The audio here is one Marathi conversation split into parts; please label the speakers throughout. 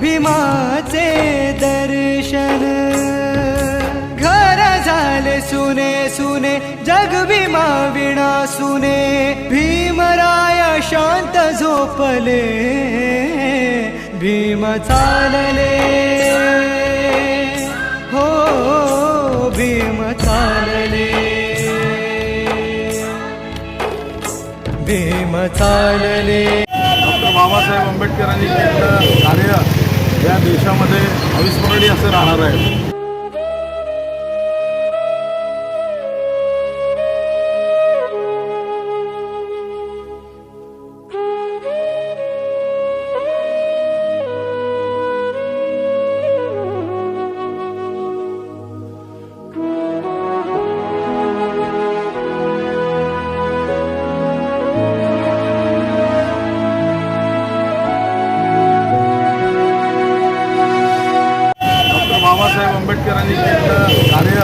Speaker 1: भीमाचे दर्शन. घर झाले सुने सुने जग भीमा विणा सुने. भीमराय शांत झोपले भीम चालले. हो भीम चालले. भीम चालले.
Speaker 2: डॉक्टर बाबासाहेब आंबेडकरांनी केलेलं कार्य या देशामध्ये अविस्मरणीय असं राहणार आहे. बाबासाहेब आंबेडकरांनी केलेलं कार्य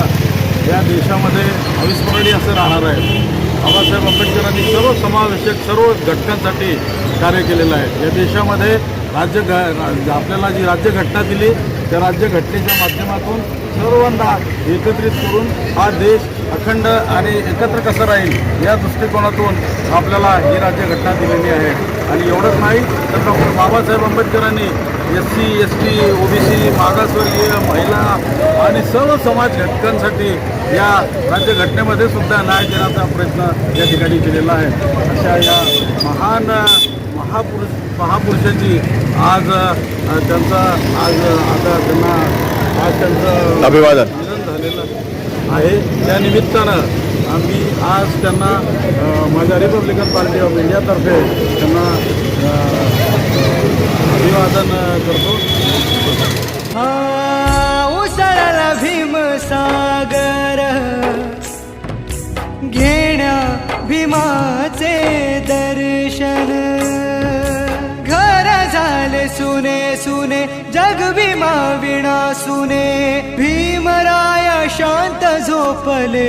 Speaker 2: या देशामध्ये अविस्मरणीय असं राहणार आहे. बाबासाहेब आंबेडकरांनी सर्व समावेशक सर्व घटकांसाठी कार्य केलेलं आहे. या देशामध्ये राज्य घ रा- आपल्याला जी राज्यघटना दिली त्या राज्यघटनेच्या माध्यमातून सर्वांना एकत्रित करून हा देश अखंड आणि एकत्र कसा राहील या दृष्टिकोनातून आपल्याला ही राज्यघटना दिलेली आहे. आणि एवढंच नाही तर डॉक्टर बाबासाहेब आंबेडकरांनी S C S T OBC मागासवर्गीय महिला आणि सर्व समाज घटकांसाठी या राज्यघटनेमध्ये सुद्धा न्याय देण्याचा प्रयत्न या ठिकाणी केलेला आहे. अशा या महान महापुरुष महापुरुषांची आज त्यांचा आज आता त्यांना आज त्यांचं
Speaker 3: अभिवादन.
Speaker 2: निधन झालेलं आहे. त्या निमित्तानं आम्ही आज त्यांना माझ्या रिपब्लिकन पार्टी ऑफ इंडियातर्फे त्यांना अभिवादन करतो.
Speaker 1: उसळला भीम सागर. घेण्या भीमाचे दर्शन. घर झाले सुने सुने जग भीमा विणा सुने. भीमराया शांत झोपले.